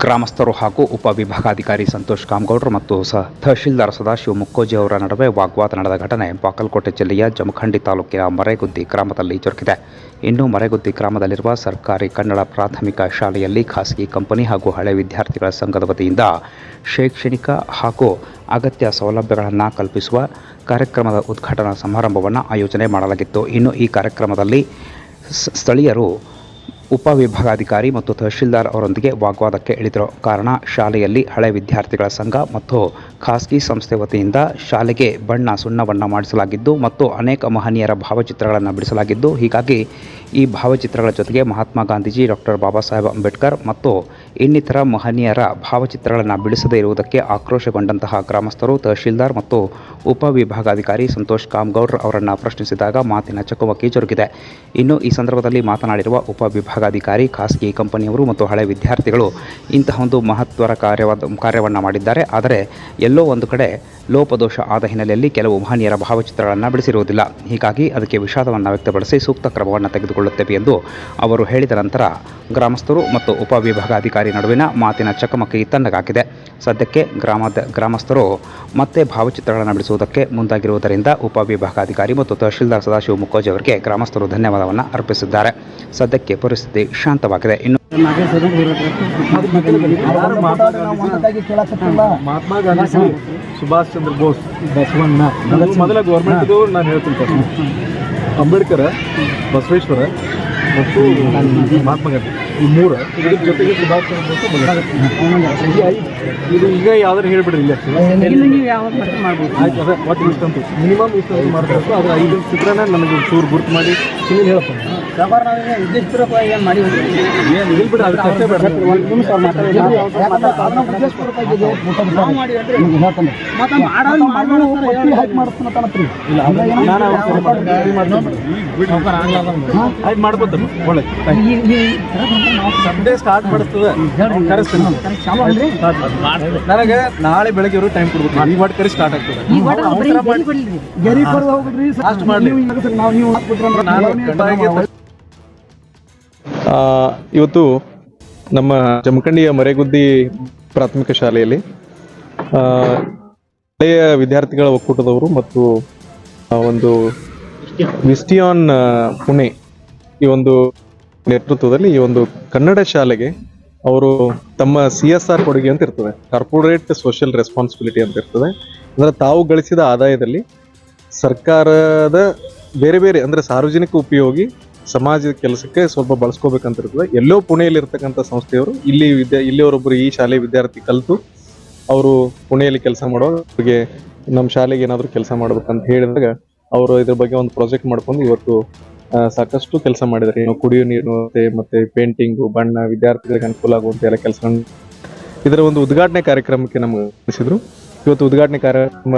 ಗ್ರಾಮಸ್ಥರು ಹಾಗೂ ಉಪವಿಭಾಗಾಧಿಕಾರಿ ಸಂತೋಷ್ ಕಾಮಗೌಡರು ಮತ್ತು ಸಹ ತಹಶೀಲ್ದಾರ್ ಸದಾಶಿವ ಮುಕ್ಕೋಜಿ ಅವರ ನಡುವೆ ವಾಗ್ವಾದ ನಡೆದ ಘಟನೆ ಬಾಗಲಕೋಟೆ ಜಿಲ್ಲೆಯ ಜಮಖಂಡಿ ತಾಲೂಕಿನ ಮರೆಗುದ್ದಿ ಗ್ರಾಮದಲ್ಲಿ ಜರುಗಿದೆ. ಇನ್ನು ಮರೆಗುದ್ದಿ ಗ್ರಾಮದಲ್ಲಿರುವ ಸರ್ಕಾರಿ ಕನ್ನಡ ಪ್ರಾಥಮಿಕ ಶಾಲೆಯಲ್ಲಿ ಖಾಸಗಿ ಕಂಪನಿ ಹಾಗೂ ಹಳೆ ವಿದ್ಯಾರ್ಥಿಗಳ ಸಂಘದ ವತಿಯಿಂದ ಶೈಕ್ಷಣಿಕ ಹಾಗೂ ಅಗತ್ಯ ಸೌಲಭ್ಯಗಳನ್ನು ಕಲ್ಪಿಸುವ ಕಾರ್ಯಕ್ರಮದ ಉದ್ಘಾಟನಾ ಸಮಾರಂಭವನ್ನು ಆಯೋಜನೆ ಮಾಡಲಾಗಿತ್ತು. ಇನ್ನು ಈ ಕಾರ್ಯಕ್ರಮದಲ್ಲಿ ಸ್ಥಳೀಯರು ಉಪವಿಭಾಗಾಧಿಕಾರಿ ಮತ್ತು ತಹಶೀಲ್ದಾರ್ ಅವರೊಂದಿಗೆ ವಾಗ್ವಾದಕ್ಕೆ ಇಳಿದರು ಕಾರಣ ಶಾಲೆಯಲ್ಲಿ ಹಳೆ ವಿದ್ಯಾರ್ಥಿಗಳ ಸಂಘ ಮತ್ತು ಖಾಸಗಿ ಸಂಸ್ಥೆ ವತಿಯಿಂದ ಶಾಲೆಗೆ ಬಣ್ಣ ಸುಣ್ಣವನ್ನು ಮಾಡಿಸಲಾಗಿದ್ದು ಮತ್ತು ಅನೇಕ ಮಹನೀಯರ ಭಾವಚಿತ್ರಗಳನ್ನು ಬಿಡಿಸಲಾಗಿದ್ದು, ಹೀಗಾಗಿ ಈ ಭಾವಚಿತ್ರಗಳ ಜೊತೆಗೆ ಮಹಾತ್ಮ ಗಾಂಧೀಜಿ, ಡಾಕ್ಟರ್ ಬಾಬಾ ಸಾಹೇಬ್ ಅಂಬೇಡ್ಕರ್ ಮತ್ತು ಇನ್ನಿತರ ಮಹನೀಯರ ಭಾವಚಿತ್ರಗಳನ್ನು ಬಿಡಿಸದೇ ಇರುವುದಕ್ಕೆ ಆಕ್ರೋಶಗೊಂಡಂತಹ ಗ್ರಾಮಸ್ಥರು, ತಹಶೀಲ್ದಾರ್ ಮತ್ತು ಉಪವಿಭಾಗಾಧಿಕಾರಿ ಸಂತೋಷ್ ಕಾಮಗೌಡ್ರ ಅವರನ್ನು ಪ್ರಶ್ನಿಸಿದಾಗ ಮಾತಿನ ಚಕಮಕಿ ಜರುಗಿದೆ. ಇನ್ನು ಈ ಸಂದರ್ಭದಲ್ಲಿ ಮಾತನಾಡಿರುವ ಉಪವಿಭಾಗಾಧಿಕಾರಿ, ಖಾಸಗಿ ಕಂಪನಿಯವರು ಮತ್ತು ಹಳೆ ವಿದ್ಯಾರ್ಥಿಗಳು ಇಂತಹ ಒಂದು ಮಹತ್ವರ ಕಾರ್ಯವಾದ ಕಾರ್ಯವನ್ನು ಮಾಡಿದ್ದಾರೆ. ಆದರೆ ಎಲ್ಲೋ ಒಂದು ಕಡೆ ಲೋಪದೋಷ ಆದ ಹಿನ್ನೆಲೆಯಲ್ಲಿ ಕೆಲವು ಮಹನೀಯರ ಭಾವಚಿತ್ರಗಳನ್ನು ಬಿಡಿಸಿರುವುದಿಲ್ಲ. ಹೀಗಾಗಿ ಅದಕ್ಕೆ ವಿಷಾದವನ್ನು ವ್ಯಕ್ತಪಡಿಸಿ ಸೂಕ್ತ ಕ್ರಮವನ್ನು ತೆಗೆದುಕೊಳ್ಳುತ್ತೇವೆ ಎಂದು ಅವರು ಹೇಳಿದ ನಂತರ ಗ್ರಾಮಸ್ಥರು ಮತ್ತು ಉಪವಿಭಾಗಾಧಿಕಾರಿ ನಡುವಿನ ಮಾತಿನ ಚಕಮಕಿ ತಣ್ಣಗಾಕಿದೆ ಸದ್ಯಕ್ಕೆ ಗ್ರಾಮದ ಗ್ರಾಮಸ್ಥರು ಮತ್ತೆ ಭಾವಚಿತ್ರಗಳನ್ನು ಬಿಡಿಸುವುದಕ್ಕೆ ಮುಂದಾಗಿರುವುದರಿಂದ ಉಪವಿಭಾಗಾಧಿಕಾರಿ ಮತ್ತು ತಹಶೀಲ್ದಾರ್ ಸದಾಶಿವ ಮುಖೋಜಿ ಅವರಿಗೆ ಗ್ರಾಮಸ್ಥರು ಧನ್ಯವಾದವನ್ನು ಅರ್ಪಿಸಿದ್ದಾರೆ. ಸದ್ಯಕ್ಕೆ ಪರಿಸ್ಥಿತಿ ಶಾಂತವಾಗಿದೆ. ಇನ್ನು ಮಹಾತ್ಮ ಸುಭಾಷ್ ಚಂದ್ರ ಬೋಸ್ ಮೊದಲ ನಾನು ಹೇಳ್ತೀನಿ. ಅಂಬೇಡ್ಕರ್, ಬಸವೇಶ್ವರ ಮತ್ತು ಮಹಾತ್ಮ ಗಾಂಧಿ ಈ ಮೂರು ಇದ್ರ ಜೊತೆಗೆ. ಐದು- ಇದು ಈಗ ಯಾವ್ದಾರು ಹೇಳ್ಬಿಡ್ರಿ ಇಲ್ಲ ನೀವು ಮಾಡ್ಬೋದು ಆಯ್ತು ಅದೇ ಒಟ್ಟು ಇಷ್ಟಂತೂ ಮಿನಿಮಮ್ ಇಷ್ಟಂತೂ ಮಾಡಬೇಕು ಅದ್ರ ಐದು ಚಿತ್ರನ ನನಗೆ ಚೂರು ಗುರುತು ಮಾಡಿ ಸುಮ್ಮನೆ ಹೇಳಪ್ಪ ಸಾಂಬಾರ್ ನಾವೀಗ ಉದ್ದೇಶಪೂರ್ವಕವಾಗಿ ಏನು ಮಾಡಿ ಹೋಗಿಲ್ಲ. ಏನು ಇಲ್ಲ ಬಿಡ್ರಿ ಅದಕ್ಕೆ ಅಷ್ಟೇ ಬೇಡ ಒಂದು ನಿಮಿಷ ಅವ್ರು ಮಾತಾಡಿ. ಯಾಕಂದ್ರೆ ಅದನ್ನ ಉದ್ದೇಶಪೂರ್ವಕವಾಗಿ ಇದೆ. ನಾವು ಮಾಡೋದು ಮಾಡೋದು ಪಟ್ಟಿ ಹಾಕಿ ಮಾಡಿಸ್ತಾನಂತ್ರಿ. ಅಂದ್ರೆ ಏನು? ನಾನು ಅವ್ರ ಸರಿ ಮಾಡ್ತೀನಿ. ಇದು ಮಾಡ್ತೀನಿ. ಆಯ್ತು ಒಳ್ಳೆ ಸಂಡೇ ಸ್ಟಾರ್ಟ್ ಮಾಡಿಸ್ತದೆ? ನನಗೆ ನಾಳೆ ಬೆಳಗ್ಗೆ ಇವರು ಟೈಮ್ ಕೊಡ್ಬೇಕು. ಈ ವಾಟ್ ಕರಿ ಸ್ಟಾರ್ಟ್ ಆಗ್ತದೆ. ಇವತ್ತು ನಮ್ಮ ಜಮಖಂಡಿಯ ಮರೆಗುದ್ದಿ ಪ್ರಾಥಮಿಕ ಶಾಲೆಯಲ್ಲಿ ಆ, ಹಳೆಯ ವಿದ್ಯಾರ್ಥಿಗಳ ಒಕ್ಕೂಟದವರು ಮತ್ತು ಆ, ಒಂದು ವಿಸ್ಟಿಯಾನ್ ಪುಣೆ ಈ ಒಂದು ನೇತೃತ್ವದಲ್ಲಿ ಈ ಒಂದು ಕನ್ನಡ ಶಾಲೆಗೆ ಅವರು ತಮ್ಮ ಸಿ ಎಸ್ ಆರ್ ಕೊಡುಗೆ ಅಂತ ಇರ್ತದೆ. ಕಾರ್ಪೊರೇಟ್ ಸೋಷಿಯಲ್ ರೆಸ್ಪಾನ್ಸಿಬಿಲಿಟಿ ಅಂತ ಇರ್ತದೆ. ಅಂದ್ರೆ ತಾವು ಗಳಿಸಿದ ಆದಾಯದಲ್ಲಿ ಸರ್ಕಾರದ ಬೇರೆ ಬೇರೆ ಅಂದ್ರೆ ಸಾರ್ವಜನಿಕ ಉಪಯೋಗಿ ಸಮಾಜದ ಕೆಲಸಕ್ಕೆ ಸ್ವಲ್ಪ ಬಳಸ್ಕೋಬೇಕಂತ ಇರ್ತದೆ. ಎಲ್ಲೋ ಪುಣೆಯಲ್ಲಿ ಇರ್ತಕ್ಕಂಥ ಸಂಸ್ಥೆಯವರು ಇಲ್ಲಿ ವಿದ್ಯಾ ಇಲ್ಲಿಯವರೊಬ್ಬರು ಈ ಶಾಲೆ ವಿದ್ಯಾರ್ಥಿ ಕಲಿತು ಅವರು ಪುಣೆಯಲ್ಲಿ ಕೆಲಸ ಅವ್ರಿಗೆ ನಮ್ಮ ಶಾಲೆಗೆ ಏನಾದರೂ ಕೆಲಸ ಮಾಡ್ಬೇಕಂತ ಹೇಳಿದಾಗ ಅವರು ಇದ್ರ ಬಗ್ಗೆ ಒಂದು ಪ್ರಾಜೆಕ್ಟ್ ಮಾಡ್ಕೊಂಡು ಇವತ್ತು ಸಾಕಷ್ಟು ಕೆಲಸ ಮಾಡಿದ್ದಾರೆ ಕುಡಿಯೋ ನೀರು, ಮತ್ತೆ ಪೇಂಟಿಂಗ್ ಬಣ್ಣ, ವಿದ್ಯಾರ್ಥಿಗಳಿಗೆ ಅನುಕೂಲ ಆಗುವಂತ ಎಲ್ಲ ಕೆಲಸ ಇದರ ಒಂದು ಉದ್ಘಾಟನೆ ಕಾರ್ಯಕ್ರಮಕ್ಕೆ ನಮ್ಗೆ ತಿಳಿಸಿದ್ರು ಇವತ್ತು ಉದ್ಘಾಟನೆ ಕಾರ್ಯಕ್ರಮ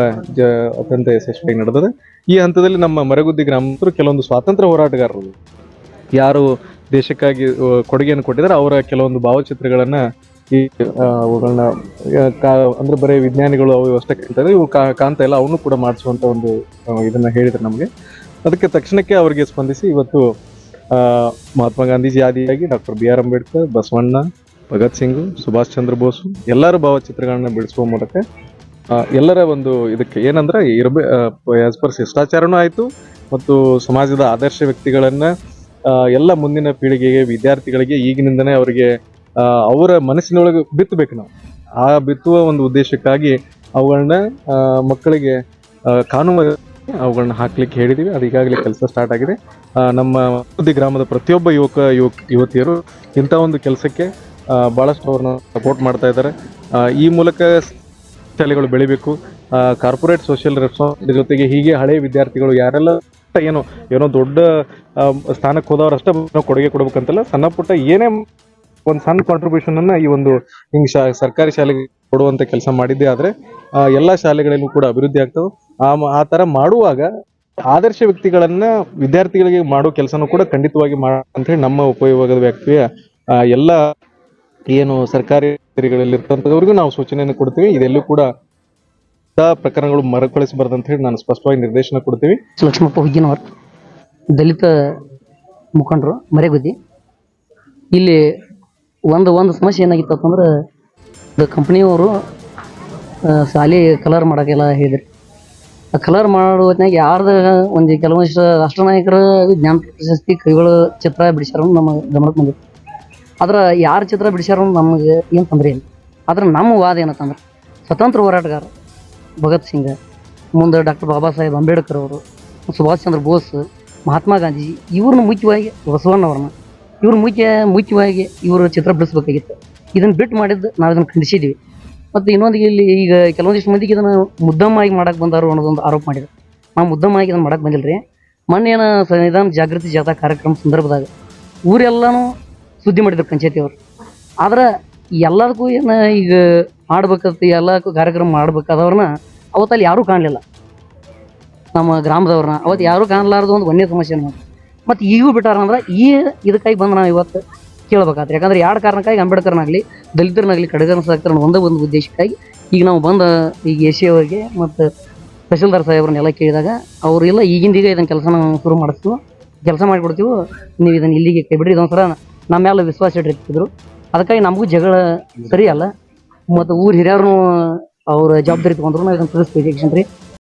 ಅತ್ಯಂತ ಯಶಸ್ವಿಯಾಗಿ ನಡೆದಿದೆ. ಈ ಹಂತದಲ್ಲಿ ನಮ್ಮ ಮರಗುದ್ದಿ ಗ್ರಾಮಸ್ಥರು ಕೆಲವೊಂದು ಸ್ವಾತಂತ್ರ್ಯ ಹೋರಾಟಗಾರರು. ಯಾರು ದೇಶಕ್ಕಾಗಿ ಕೊಡುಗೆಯನ್ನು ಕೊಟ್ಟಿದ್ದಾರೆ, ಅವರ ಕೆಲವೊಂದು ಭಾವಚಿತ್ರಗಳನ್ನ ಈ ಅವುಗಳನ್ನ ಅಂದ್ರೆ ಬರೀ ವಿಜ್ಞಾನಿಗಳು ಅವು ಅಷ್ಟೇ ಕೇಳ್ತಾರೆ ಇವು ಕಾಣ್ತಾ ಇಲ್ಲ. ಅವನು ಕೂಡ ಮಾಡಿಸುವಂತ ಒಂದು ಇದನ್ನ ಹೇಳಿದ್ರು ನಮಗೆ. ಅದಕ್ಕೆ ತಕ್ಷಣಕ್ಕೆ ಅವರಿಗೆ ಸ್ಪಂದಿಸಿ ಇವತ್ತು Mahatma Gandhiji ಆದಿಯಾಗಿ doctor B R Ambedkar, Basavanna, Bhagat Singh, Subhash Chandra Bose ಎಲ್ಲರ ಭಾವಚಿತ್ರಗಳನ್ನ ಬಿಡಿಸುವ ಮೂಲಕ ಎಲ್ಲರ ಒಂದು ಇದಕ್ಕೆ ಏನಂದ್ರೆ ಇರಬೇ ಪರ್ ಶಿಷ್ಟಾಚಾರನೂ ಆಯಿತು ಮತ್ತು ಸಮಾಜದ ಆದರ್ಶ ವ್ಯಕ್ತಿಗಳನ್ನ ಎಲ್ಲ ಮುಂದಿನ ಪೀಳಿಗೆಗೆ, ವಿದ್ಯಾರ್ಥಿಗಳಿಗೆ ಈಗಿನಿಂದನೇ ಅವರಿಗೆ ಅವರ ಮನಸ್ಸಿನೊಳಗೆ ಬಿತ್ತಬೇಕು ನಾವು. ಆ ಬಿತ್ತುವ ಒಂದು ಉದ್ದೇಶಕ್ಕಾಗಿ ಅವುಗಳನ್ನ ಮಕ್ಕಳಿಗೆ ಕಾನೂನು ಅವುಗಳನ್ನ ಹಾಕ್ಲಿಕ್ಕೆ ಹೇಳಿದೀವಿ. ಅದು ಈಗಾಗಲೇ ಕೆಲಸ ಸ್ಟಾರ್ಟ್ ಆಗಿದೆ. ನಮ್ಮ ಗ್ರಾಮದ ಪ್ರತಿಯೊಬ್ಬ ಯುವಕ ಯುವಕ, ಯುವತಿಯರು ಇಂಥ ಒಂದು ಕೆಲಸಕ್ಕೆ ಭಾಳಷ್ಟು ಅವ್ರನ್ನ ಸಪೋರ್ಟ್ ಮಾಡ್ತಾ ಇದ್ದಾರೆ. ಈ ಮೂಲಕ ಶಾಲೆಗಳು ಬೆಳಿಬೇಕು. ಕಾರ್ಪೊರೇಟ್ ಸೋಷಿಯಲ್ ರೆಸ್ಪಾನ್ಸಿಬಿಲಿಟಿ ಜೊತೆಗೆ ಹೀಗೆ ಹಳೆಯ ವಿದ್ಯಾರ್ಥಿಗಳು ಯಾರೆಲ್ಲ ಏನೋ ಏನೋ ದೊಡ್ಡ ಸ್ಥಾನಕ್ಕೆ ಹೋದವರಷ್ಟೇ ಕೊಡುಗೆ ಕೊಡ್ಬೇಕಂತಲ್ಲ, ಸಣ್ಣ ಪುಟ್ಟ ಏನೇ ಒಂದು ಸಣ್ಣ ಕಾಂಟ್ರಿಬ್ಯೂಷನ್ ಅನ್ನ ಈ ಒಂದು ಹಿಂಗೆ ಸರ್ಕಾರಿ ಶಾಲೆಗೆ ಕೊಡುವಂತ ಕೆಲಸ ಮಾಡಿದ್ದೆ ಆದ್ರೆ ಎಲ್ಲಾ ಶಾಲೆಗಳಲ್ಲೂ ಕೂಡ ಅಭಿವೃದ್ಧಿ ಆಗ್ತವೆ. ಆ ಆ ತರ ಮಾಡುವಾಗ ಆದರ್ಶ ವ್ಯಕ್ತಿಗಳನ್ನ ವಿದ್ಯಾರ್ಥಿಗಳಿಗೆ ಮಾಡೋ ಕೆಲಸನೂ ಕೂಡ ಖಂಡಿತವಾಗಿ ಮಾಡ ಅಂತ ಹೇಳಿ ನಮ್ಮ ಉಪಯೋಗದ ವ್ಯಕ್ತಿಯ ಎಲ್ಲ ಏನು ಸರ್ಕಾರಿ ಇರ್ತಂಥವ್ರಿಗೂ ನಾವು ಸೂಚನೆಯನ್ನು ಕೊಡ್ತೀವಿ. ಇದೆಲ್ಲೂ ಕೂಡ ಪ್ರಕರಣಗಳು ಮರುಕಳಿಸಬಾರ್ದು ಅಂತ ಹೇಳಿ ನಾನು ಸ್ಪಷ್ಟವಾಗಿ ನಿರ್ದೇಶನ ಕೊಡ್ತೀವಿ. ಲಕ್ಷ್ಮಪ್ಪ ಹುಗ್ಗಿನವರ್, ದಲಿತ ಮುಖಂಡರು, ಮರೆಗುದ್ದಿ. ಇಲ್ಲಿ ಒಂದು ಒಂದು ಸಮಸ್ಯೆ ಏನಾಗಿತ್ತು ಅಂತಂದ್ರೆ ಕಂಪ್ನಿಯವರು ಶಾಲೆ ಕಲರ್ ಮಾಡೋಕ್ಕೆಲ್ಲ ಹೇಳಿದ್ರಿ. ಆ ಕಲರ್ ಮಾಡೋ ಹೊತ್ನ್ಯಾಗ ಯಾರ್ದು ಒಂದು ಕೆಲವೊಂದಿಷ್ಟು ರಾಷ್ಟ್ರ ನಾಯಕರ ಜ್ಞಾನ ಪ್ರಶಸ್ತಿ ಕೈಗಳು ಚಿತ್ರ ಬಿಡಿಸ್ಯಾರ ನಮ್ಮ ಗಮನಕ್ಕೆ ಬಂದಿತ್ತು ಆದ್ರೆ ಯಾರು ಚಿತ್ರ ಬಿಡಿಸ್ಯಾರ ನಮಗೆ ಏನು ತೊಂದರೆ ಇಲ್ಲ. ಆದ್ರೆ ನಮ್ಮ ವಾದ ಏನಂತಂದ್ರೆ ಸ್ವತಂತ್ರ ಹೋರಾಟಗಾರ ಭಗತ್ ಸಿಂಗ್, ಮುಂದೆ ಡಾಕ್ಟರ್ ಬಾಬಾ ಸಾಹೇಬ್ ಅಂಬೇಡ್ಕರ್ ಅವರು, ಸುಭಾಷ್ ಚಂದ್ರ ಬೋಸ್, ಮಹಾತ್ಮ ಗಾಂಧಿ ಇವ್ರನ್ನ ಮುಖ್ಯವಾಗಿ ಬಸವಣ್ಣವ್ರನ್ನ ಇವ್ರ ಮುಖ್ಯ ಮುಖ್ಯವಾಗಿ ಇವರು ಚಿತ್ರ ಬಿಡಿಸ್ಬೇಕಾಗಿತ್ತು. ಇದನ್ನು ಬಿಟ್ಟು ಮಾಡಿದ್ದು ನಾವು ಇದನ್ನು ಖಂಡಿಸಿದ್ದೀವಿ ಮತ್ತು ಇನ್ನೊಂದು ಇಲ್ಲಿ ಈಗ ಕೆಲವೊಂದಿಷ್ಟು ಮಂದಿಗೆ ಇದನ್ನು ಮುದ್ದಮ್ಮಾಗಿ ಮಾಡಕ್ಕೆ ಬಂದಾರು ಅನ್ನೋದೊಂದು ಆರೋಪ ಮಾಡಿದ್ರು. ನಾವು ಮುದ್ದಮ್ಮಾಗಿ ಇದನ್ನು ಮಾಡಕ್ಕೆ ಬಂದಿಲ್ಲ ರೀ ಮೊನ್ನೆ ಏನು ಸಂವಿಧಾನ ಜಾಗೃತಿ ಜಾಥಾ ಕಾರ್ಯಕ್ರಮ ಸಂದರ್ಭದಾಗ ಊರೆಲ್ಲನೂ ಸುದ್ದಿ ಮಾಡಿದ್ರು ಪಂಚಾಯತಿಯವರು ಆದ್ರೆ ಎಲ್ಲದಕ್ಕೂ ಏನು ಈಗ ಮಾಡ್ಬೇಕಂತ ಎಲ್ಲ ಕಾರ್ಯಕ್ರಮ ಮಾಡ್ಬೇಕಾದವ್ರನ್ನ ಅವತ್ತಲ್ಲಿ ಯಾರೂ ಕಾಣಲಿಲ್ಲ. ನಮ್ಮ ಗ್ರಾಮದವ್ರನ್ನ ಅವತ್ತು ಯಾರೂ ಕಾಣಲಾರ್ದು ಒಂದು ಒಂದೇ ಸಮಸ್ಯೆ ಮತ್ತು ಈಗೂ ಬಿಟ್ಟಾರಂದ್ರೆ ಈ ಇದಕ್ಕಾಗಿ ಬಂದು ನಾವು ಇವತ್ತು ಕೇಳ್ಬೇಕಾದ್ರೆ. ಯಾಕಂದ್ರೆ ಎರಡು ಕಾರಣಕ್ಕಾಗಿ ಅಂಬೇಡ್ಕರ್ನಾಗಲಿ, ದಲಿತರನ್ನಾಗಲಿ ಕಡೆಗನ ಸಾಕ್ತಾರ ಒಂದೇ ಒಂದು ಉದ್ದೇಶಕ್ಕಾಗಿ ಈಗ ನಾವು ಬಂದ ಈಗ ಎ ಸಿ ಅವರಿಗೆ ಮತ್ತು ತಹಶೀಲ್ದಾರ್ ಸಾಹೇಬ್ರನ್ನೆಲ್ಲ ಕೇಳಿದಾಗ ಅವರು ಇಲ್ಲ ಈಗಿಂದೀಗ ಇದನ್ನು ಕೆಲಸ ನಾವು ಶುರು ಮಾಡಿಸ್ತೀವಿ ಕೆಲಸ ಮಾಡಿಕೊಡ್ತೀವಿ, ನೀವು ಇದನ್ನು ಇಲ್ಲಿಗೆ ಕೈ ಬಿಡ್ರಿ ಇದೊಂಥರ ನಮ್ಮ ವಿಶ್ವಾಸ ಇಟ್ಟಿರ್ತಿದ್ರು. ಅದಕ್ಕಾಗಿ ನಮಗೂ ಜಗಳ ಸರಿ ಅಲ್ಲ ಮತ್ತು ಊರು ಹಿರಿಯರು ಅವ್ರ ಜವಾಬ್ದಾರಿ ತೊಗೊಂಡ್ರು. ನಾವು ಇದನ್ನು ತಿಳಿಸ್ಬೇಕು. ರೀ